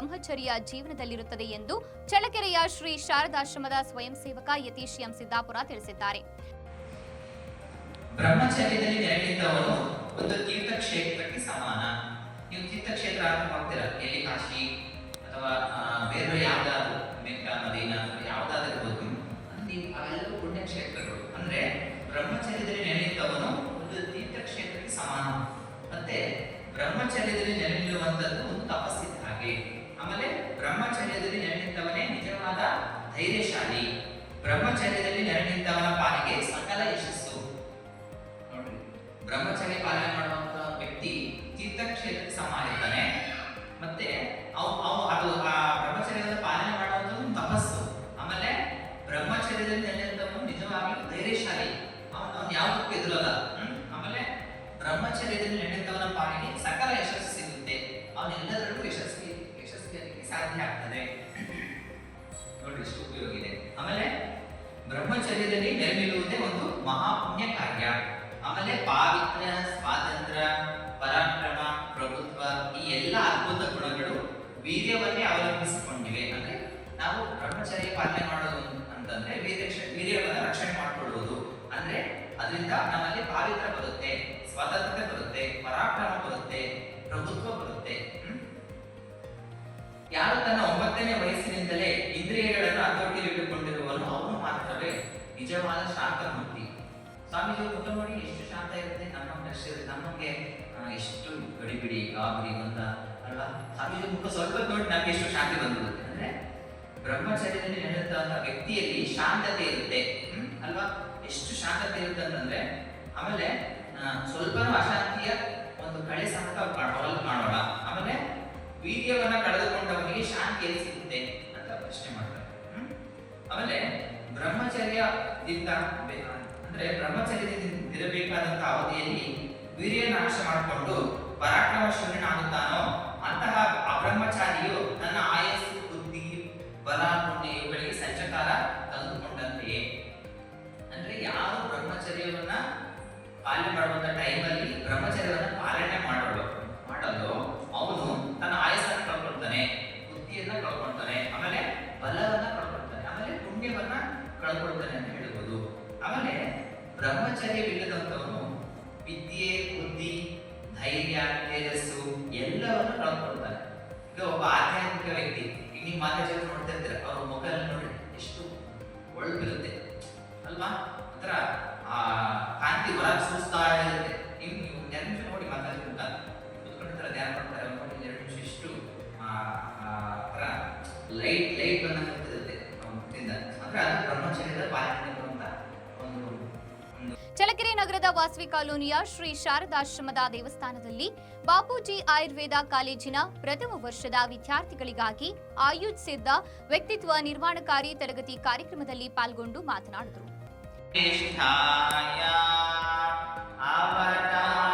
ಬ್ರಹ್ಮಚರ್ಯ ಜೀವನದಲ್ಲಿರುತ್ತದೆ ಎಂದು ಚಳ್ಳಕೆರೆಯ ಶ್ರೀ ಶಾರದಾಶ್ರಮದ ಸ್ವಯಂ ಸೇವಕ ಯತೀಶ್ ಎಂ ಸಿದ್ದಾಪುರ ತಿಳಿಸಿದ್ದಾರೆ. ಬ್ರಹ್ಮಚರ್ಯದಲ್ಲಿ ನೆರಳಿದ್ದವರು ಒಂದು ತೀರ್ಥಕ್ಷೇತ್ರಕ್ಕೆ ಸಮಾನ. ನೀವು ತೀರ್ಥಕ್ಷೇತ್ರ ಹೋಗ್ತೀರಾ ಎಲ್ಲಿ ಕಾಶಿ ಅಥವಾ ಬೇರೆ ಯಾವ್ದಾದ್ರು ಮೆಕ್ಕಾ ಮದೀನ ಅಥವಾ ಯಾವ್ದಾದ್ರು ಇರ್ಬೋದು. ಅಲ್ಲಿ ಅವೆಲ್ಲವೂ ಪುಣ್ಯಕ್ಷೇತ್ರಗಳು. ಅಂದ್ರೆ ಬ್ರಹ್ಮಚರ್ಯದಲ್ಲಿ ನೆಲೆನಿಂತವನು ಒಂದು ತೀರ್ಥಕ್ಷೇತ್ರಕ್ಕೆ ಸಮಾನ. ಮತ್ತೆ ಬ್ರಹ್ಮಚರ್ಯದಲ್ಲಿ ನೆಲೆ ಒಂದು ತಪಸ್ಸಿದ್ದ ಹಾಗೆ. ಆಮೇಲೆ ಬ್ರಹ್ಮಚರ್ಯದಲ್ಲಿ ನೆಲೆ ನಿಜವಾದ ಧೈರ್ಯಶಾಲಿ. ಬ್ರಹ್ಮಚರ್ಯದಲ್ಲಿ ನೆಲೆ ಪಾಲಿಗೆ ಸಕಲ ಯಶಸ್ಸು. ನೋಡ್ರಿ. ಬ್ರಹ್ಮಚರ್ಯ ಪಾಲನೆ ಮಹಾಪುಣ್ಯ ಕಾರ್ಯ ಆಮೇಲೆ ಪಾವಿತ್ರ್ಯ ಸ್ವಾತಂತ್ರ್ಯ ಪರಾಕ್ರಮ, ಪ್ರಭುತ್ವ ಈ ಎಲ್ಲ ಅದ್ಭುತ ಗುಣಗಳು ವೀರ್ಯವನ್ನೇ ಅವಲಂಬಿಸಿಕೊಂಡಿವೆ. ಅಂದ್ರೆ ನಾವು ಬ್ರಹ್ಮಚರ್ಯ ಪಾಲನೆ ಮಾಡೋದು ಅಂತಂದ್ರೆ ವೀರ್ಯ ವೀರ್ಯವನ್ನ ರಕ್ಷಣೆ ಮಾಡಿಕೊಳ್ಳುವುದು ಅಂದ್ರೆ ಅದರಿಂದ ನಮ್ಮಲ್ಲಿ ಪಾವಿತ್ರ್ಯ ಬರುತ್ತೆ, ಸ್ವಾತಂತ್ರ್ಯ ಬರುತ್ತೆ, ಪರಾಕ್ರಮ ಬರುತ್ತೆ, ಪ್ರಭುತ್ವ ಬರುತ್ತೆ? ಯಾರು ತನ್ನ ಒಂಬತ್ತನೇ ವಯಸ್ಸಿನಿಂದಲೇ ಇಂದ್ರಿಯಗಳನ್ನು ಹತೋಟಿಯಲ್ಲಿಟ್ಟುಕೊಂಡಿರುವನು ಅವನು ಮಾತ್ರವೇ ನಿಜವಾದ ಶಾಂತಮೂರ್ತಿ. ಸ್ವಾಮೀಜಿ ಮುಖ ನೋಡಿ ಎಷ್ಟು ಶಾಂತ ಇರುತ್ತೆ ನಮ್ಮ ದರ್ಶ ನಮಗೆ ಎಷ್ಟು ಗಡಿಬಿಡಿ ಗಾಬರಿ ಬಂದ ಅಲ್ವಾ? ಸ್ವಾಮೀಜಿ ಮುಖ ಸ್ವಲ್ಪ ನೋಡಿ ನಮಗೆ ಎಷ್ಟು ಶಾಂತಿ ಬಂದಿರುತ್ತೆ. ಅಂದ್ರೆ ಬ್ರಹ್ಮಚರ್ಯದಲ್ಲಿ ನಡೆದಂತಹ ವ್ಯಕ್ತಿಯಲ್ಲಿ ಶಾಂತತೆ ಇರುತ್ತೆ? ಅಲ್ವಾ? ಎಷ್ಟು ಶಾಂತತೆ ಇರುತ್ತೆ ಅಂತಂದ್ರೆ ಆಮೇಲೆ ಆ, ಸ್ವಲ್ಪನೂ ಅಶಾಂತಿಯ ಒಂದು ಕಳೆ ಅವರಲ್ಲಿ ಮಾಡೋಣ ಆಮೇಲೆ ವೀರ್ಯವನ್ನ ಕಳೆದುಕೊಂಡವನಿಗೆ ಶಾಂತಿ ಎಲ್ಲಿ ಸಿಗುತ್ತೆ ಅಂತ ಪ್ರಶ್ನೆ ಮಾಡ್ತಾರೆ? ಆಮೇಲೆ ಬ್ರಹ್ಮಚರ್ಯದಿಂದ ಅಂದ್ರೆ ಬ್ರಹ್ಮಚರ್ಯದಿಂದ ಇರಬೇಕಾದಂತಹ ಅವಧಿಯಲ್ಲಿ ವೀರ್ಯ ನಾಶ ಮಾಡಿಕೊಂಡು ಪರಾಕ್ರಮ ಶೂನ್ಯನಾಗುತ್ತಾನೋ ಅಂತಹ ಅಬ್ರಹ್ಮಚಾರಿಯು ತನ್ನ ಆಯಸ್ಸು, ಬುದ್ಧಿ, ಬಲ, ಪುಣ್ಯ ಅಲ್ವಾ? ಒಂಥರ, ಆ, ಕಾಂತಿ ಹೊರಗೆ ಸೂಸ್ತಾ ಇರುತ್ತೆ. ನೀವು ನೀವು ಎರಡು ನಿಮಿಷ ನೋಡಿ ಮಾತಾಡಿ ಮುಖ ಕುತ್ಕೊಂಡಿರ್ತಾರೆ, ಧ್ಯಾನ ಮಾಡ್ತಾರೆ ಅವ್ರು ಎರಡು ನಿಮಿಷ ಇಷ್ಟು ಲೈಟ್ ಲೈಟ್ ಬಂದ ಇರುತ್ತೆ ಅಂದ್ರೆ ಅದು ಬ್ರಹ್ಮಚರ್ಯದ ಪಾಲನೆ ಒಂದು ಚಳ್ಳಕೆರೆ ನಗರದ ವಾಸವಿ ಕಾಲೋನಿಯ ಶ್ರೀ ಶಾರದಾಶ್ರಮದ ದೇವಸ್ಥಾನದಲ್ಲಿ ಬಾಪೂಜಿ ಆಯುರ್ವೇದ ಕಾಲೇಜಿನ ಪ್ರಥಮ ವರ್ಷದ ವಿದ್ಯಾರ್ಥಿಗಳಿಗಾಗಿ ಆಯೋಜಿಸಿದ್ದ ವ್ಯಕ್ತಿತ್ವ ನಿರ್ಮಾಣಕಾರಿ ತರಗತಿ ಕಾರ್ಯಕ್ರಮದಲ್ಲಿ ಪಾಲ್ಗೊಂಡು ಮಾತನಾಡಿದರು. ष्ठाय आपता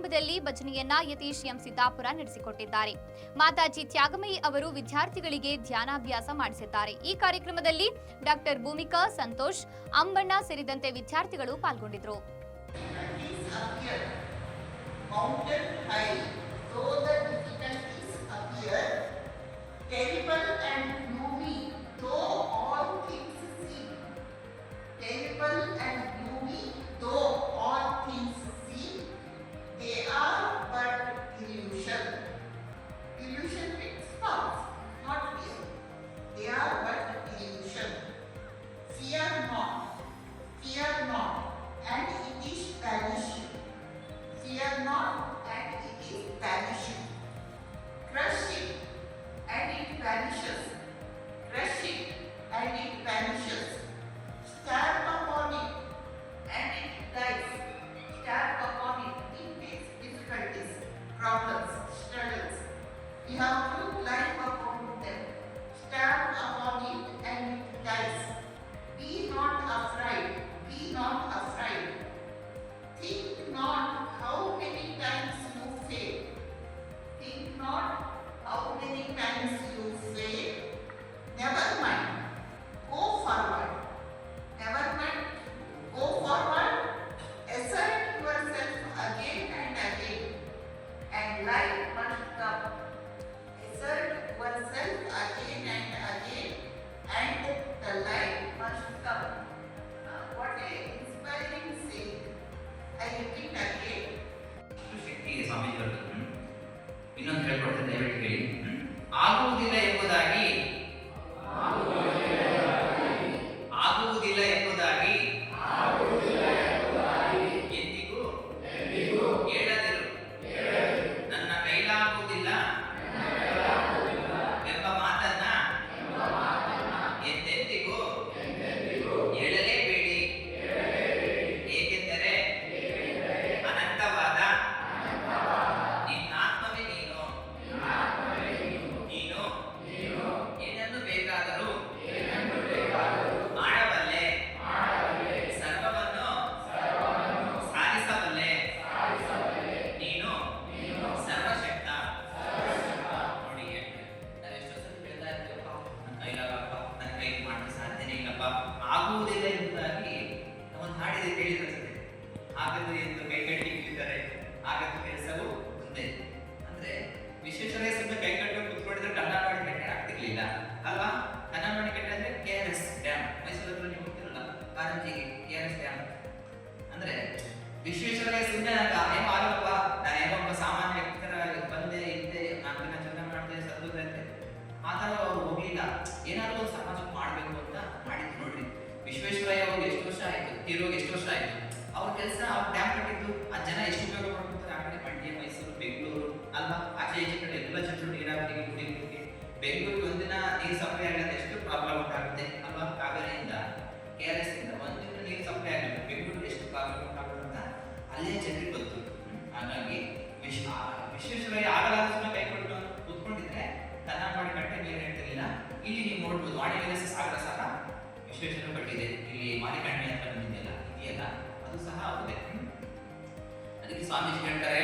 ಆರಂಭದಲ್ಲಿ ಭಜನೆಯನ್ನ ಯತೀಶ್ ಎಂ ಸಿದ್ದಾಪುರ ನಡೆಸಿಕೊಟ್ಟಿದ್ದಾರೆ. ಮಾತಾಜಿ ತ್ಯಾಗಮಯಿ ಅವರು ವಿದ್ಯಾರ್ಥಿಗಳಿಗೆ ಧ್ಯಾನಾಭ್ಯಾಸ ಮಾಡಿಸಿದ್ದಾರೆ. ಈ ಕಾರ್ಯಕ್ರಮದಲ್ಲಿ ಡಾಕ್ಟರ್ ಭೂಮಿಕಾ ಸಂತೋಷ್, ಅಂಬಣ್ಣ ಸೇರಿದಂತೆ ವಿದ್ಯಾರ್ಥಿಗಳು ಪಾಲ್ಗೊಂಡಿದ್ರು terrible problems, struggles. We have a full alhamdulillah ಆಗದು ಎಂದು ಕೈಗಟ್ಟಿಟ್ಟಿದ್ದಾರೆ ಆಗದ ಕೆಲಸವೂ ಒಂದೇ ಸ್ವಾಮೀಜಿಗಳು ಹೇಳ್ತಾರೆ